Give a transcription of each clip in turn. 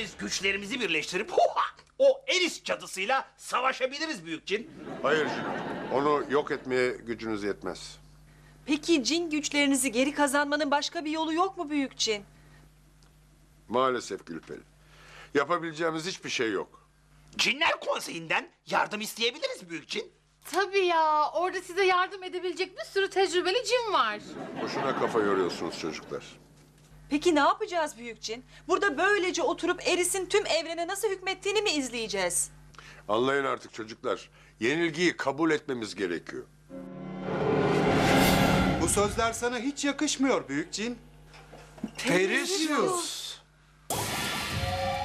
hepimiz güçlerimizi birleştirip huha, o Eris cadısıyla savaşabiliriz büyük cin. Hayır Cino. Onu yok etmeye gücünüz yetmez. Peki cin güçlerinizi geri kazanmanın başka bir yolu yok mu büyük cin? Maalesef Gülperi. Yapabileceğimiz hiçbir şey yok. Cinler konseyinden yardım isteyebiliriz büyük cin. Tabii ya. Orada size yardım edebilecek bir sürü tecrübeli cin var. Boşuna kafa yoruyorsunuz çocuklar. Peki ne yapacağız büyük cin? Burada böylece oturup Eris'in tüm evrene nasıl hükmettiğini mi izleyeceğiz? Anlayın artık çocuklar. Yenilgiyi kabul etmemiz gerekiyor. Bu sözler sana hiç yakışmıyor büyük cin. Perisius.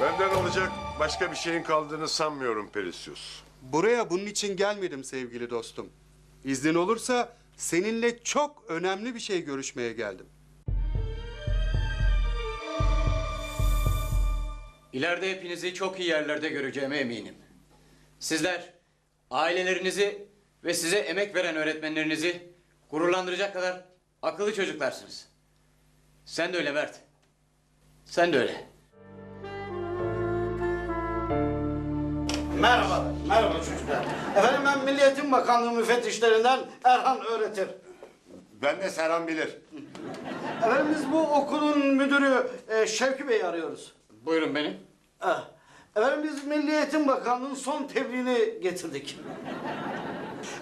Benden alacak başka bir şeyin kaldığını sanmıyorum Perisius. Buraya bunun için gelmedim sevgili dostum. İznin olursa seninle çok önemli bir şey görüşmeye geldim. İleride hepinizi çok iyi yerlerde göreceğime eminim. Sizler ailelerinizi ve size emek veren öğretmenlerinizi gururlandıracak kadar akıllı çocuklarsınız. Sen de öyle Mert. Sen de öyle. Merhaba, merhaba çocuklar. Efendim ben Milli Eğitim Bakanlığı müfettişlerinden Erhan Öğretir. Ben de Serhan bilir. Efendim biz bu okulun müdürü e, Şevki Bey'i arıyoruz. Buyurun benim. Eh, Efendim biz Milli Eğitim Bakanlığı'nın son tebliğini getirdik.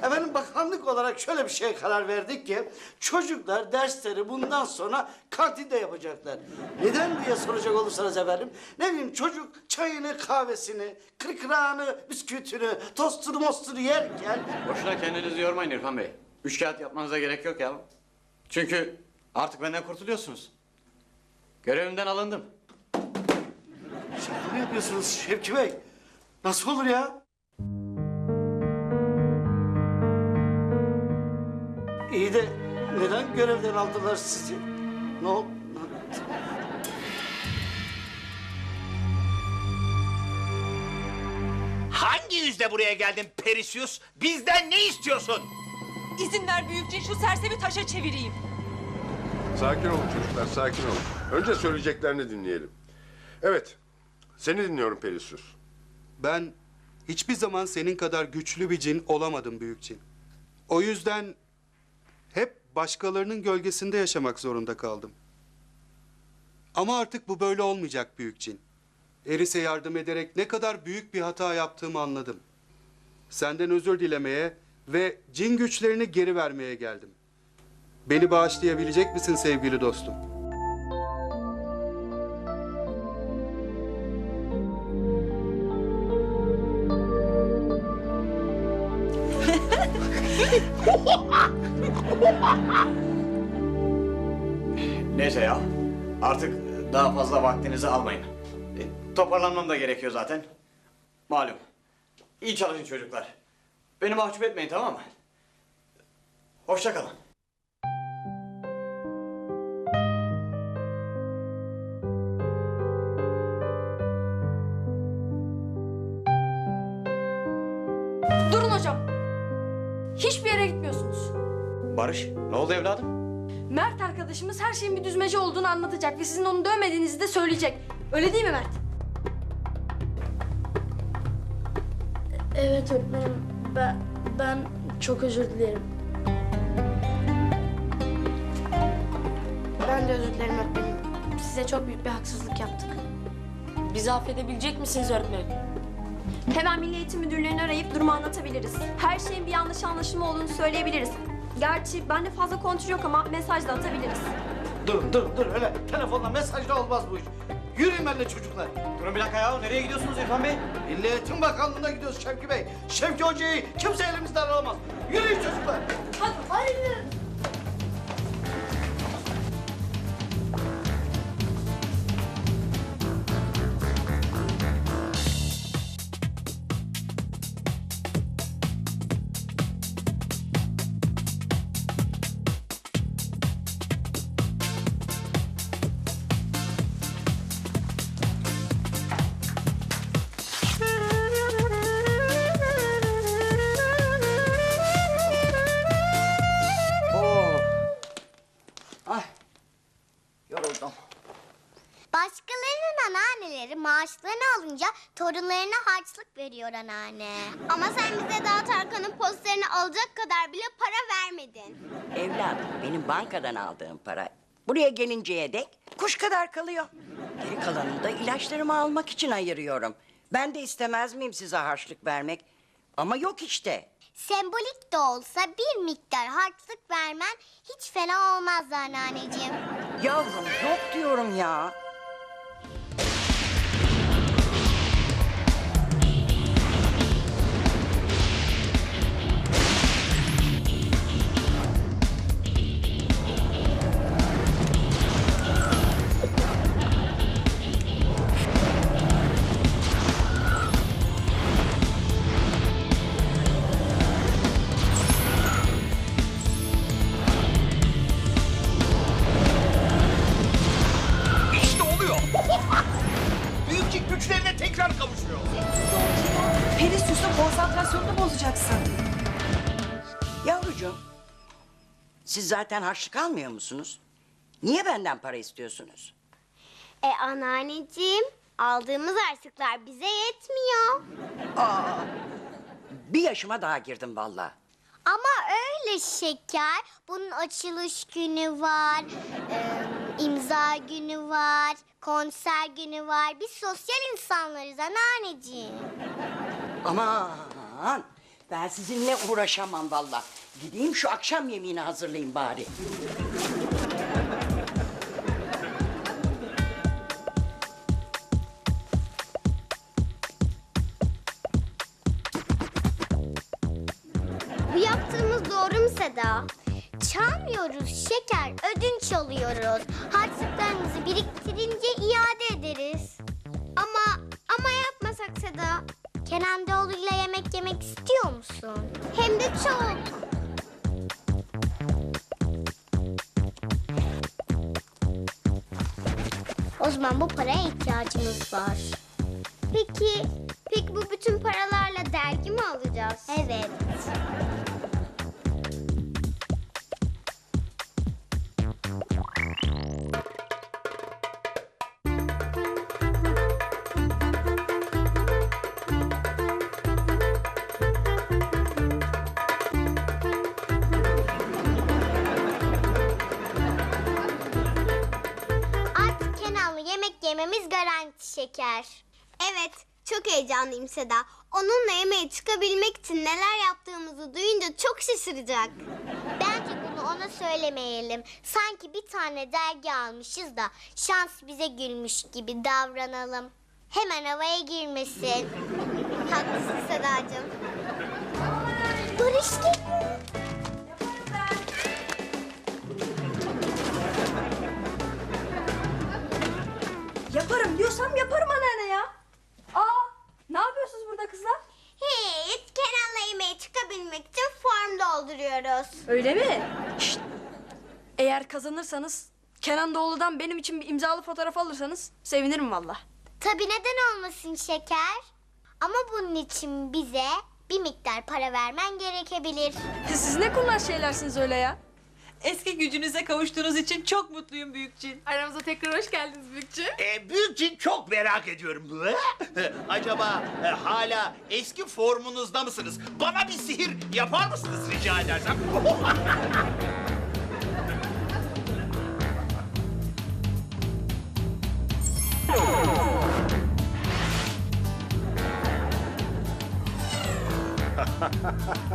Efendim bakanlık olarak şöyle bir şeye karar verdik ki çocuklar dersleri bundan sonra kantinde yapacaklar. Neden diye soracak olursanız efendim ne bileyim çocuk çayını kahvesini kırkırağını bisküvitini tostunu mostunu yerken Boşuna kendinizi yormayın İrfan Bey. Üç kağıt yapmanıza gerek yok ya. Çünkü artık benden kurtuluyorsunuz. Görevimden alındım. Şaka mı yapıyorsunuz Şevki Bey? Nasıl olur ya? İyi de neden görevden aldılar sizi? Ne oldu? Hangi yüzle buraya geldin Perisius? Bizden ne istiyorsun? İzin ver büyük cin şu sersemi taşa çevireyim. Sakin olun çocuklar, sakin olun. Önce söyleyeceklerini dinleyelim. Evet, seni dinliyorum Perisius. Ben hiçbir zaman senin kadar güçlü bir cin olamadım büyük cin. O yüzden hep başkalarının gölgesinde yaşamak zorunda kaldım. Ama artık bu böyle olmayacak büyük cin. Eris'e yardım ederek ne kadar büyük bir hata yaptığımı anladım. Senden özür dilemeye ve cin güçlerini geri vermeye geldim. Beni bağışlayabilecek misin sevgili dostum? Fazla vaktinizi almayın. E, toparlanmam da gerekiyor zaten. Malum. İyi çalışın çocuklar. Beni mahcup etmeyin tamam mı? Hoşça kalın. Durun hocam. Hiçbir yere gitmiyorsunuz. Barış, ne oldu evladım? Mert arkadaşımız her şeyin bir düzmece olduğunu anlatacak ve sizin onu dövmediğinizi de söyleyecek. Öyle değil mi Mert? Evet öğretmenim. Ben, ben çok özür dilerim. Ben de özür dilerim öğretmenim. Size çok büyük bir haksızlık yaptık. Bizi affedebilecek misiniz öğretmenim? Hemen Milli Eğitim Müdürlüğünü arayıp durumu anlatabiliriz. Her şeyin bir yanlış anlaşılma olduğunu söyleyebiliriz. Gerçi bende fazla kontrol yok ama mesaj da atabiliriz. Durun durun durun öyle telefonla mesajla olmaz bu iş. Yürüyün benimle çocuklar. Durun bir dakika ya. Nereye gidiyorsunuz İrfan Bey? Milli Eğitim Bakanlığı'na gidiyoruz Şevki Bey. Şevki Hoca'yı kimse elimizden alamaz. Yürüyün çocuklar. Hadi. Hayır. Torunlarına harçlık veriyor anneanne. Ama sen bize daha Tarkan'ın posterini alacak kadar bile para vermedin. Evladım benim bankadan aldığım para buraya gelinceye dek kuş kadar kalıyor. Geri kalanını da ilaçlarımı almak için ayırıyorum. Ben de istemez miyim size harçlık vermek? Ama yok işte. Sembolik de olsa bir miktar harçlık vermen hiç fena olmaz anneanneciğim. Yavrum yok diyorum ya. Bozacaksın. Yavrucuğum siz zaten harçlık almıyor musunuz? Niye benden para istiyorsunuz? E anneanneciğim aldığımız harçlıklar bize yetmiyor. Bir yaşıma daha girdim vallahi. Ama öyle şeker. Bunun açılış günü var, e, imza günü var, konser günü var. Biz sosyal insanlarız anneanneciğim. Aman ben sizinle uğraşamam vallahi. Gideyim şu akşam yemeğini hazırlayayım bari. Bu yaptığımız doğru mu Seda? Çalmıyoruz şeker, ödünç alıyoruz. Harçlıklarımızı biriktirince iade ederiz. Ama, ama yapmasak Seda. Kenan Doğulu'yla yemek istiyor musun? Hem de çok. O zaman bu paraya ihtiyacımız var. Peki, peki bu bütün paralarla dergi mi alacağız? Evet. Yememiz garanti şeker. Evet, çok heyecanlıyım Seda. Onunla yemeğe çıkabilmek için neler yaptığımızı duyunca çok şaşıracak. Bence bunu ona söylemeyelim. Sanki bir tane dergi almışız da şans bize gülmüş gibi davranalım. Hemen havaya girmesin. Haklısın Sedacığım. Barış geliyor. Diyorsam yaparım anneanne ya. Aa, ne yapıyorsunuz burada kızlar? Hiç Kenan'la yemeğe çıkabilmek için form dolduruyoruz. Öyle mi? Şşt! Eğer kazanırsanız Kenan Doğulu'dan benim için bir imzalı fotoğraf alırsanız sevinirim valla. Tabii neden olmasın şeker? Ama bunun için bize bir miktar para vermen gerekebilir. Siz ne kurnaz şeylersiniz öyle ya? Eski gücünüze kavuştuğunuz için çok mutluyum Büyükçin. Aramıza tekrar hoş geldiniz Büyükçü. Ee, Büyükçin çok merak ediyorum. Acaba e, hala eski formunuzda mısınız? Bana bir sihir yapar mısınız rica edersem?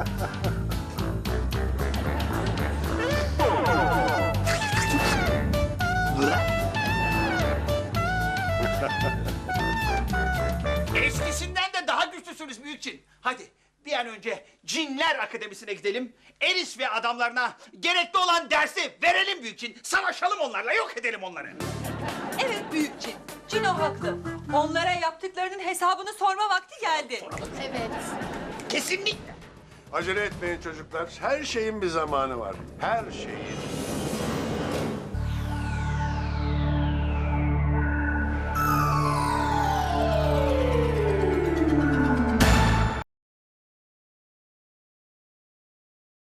Eskisinden de daha güçlüsünüz Büyükçin. Hadi bir an önce Cinler Akademisi'ne gidelim. Eris ve adamlarına gerekli olan dersi verelim Büyükçin. Savaşalım onlarla, yok edelim onları. Evet Büyükçin. Cino haklı. Onlara yaptıklarının hesabını sorma vakti geldi. Evet. Kesinlikle. Acele etmeyin çocuklar. Her şeyin bir zamanı var. Her şeyin.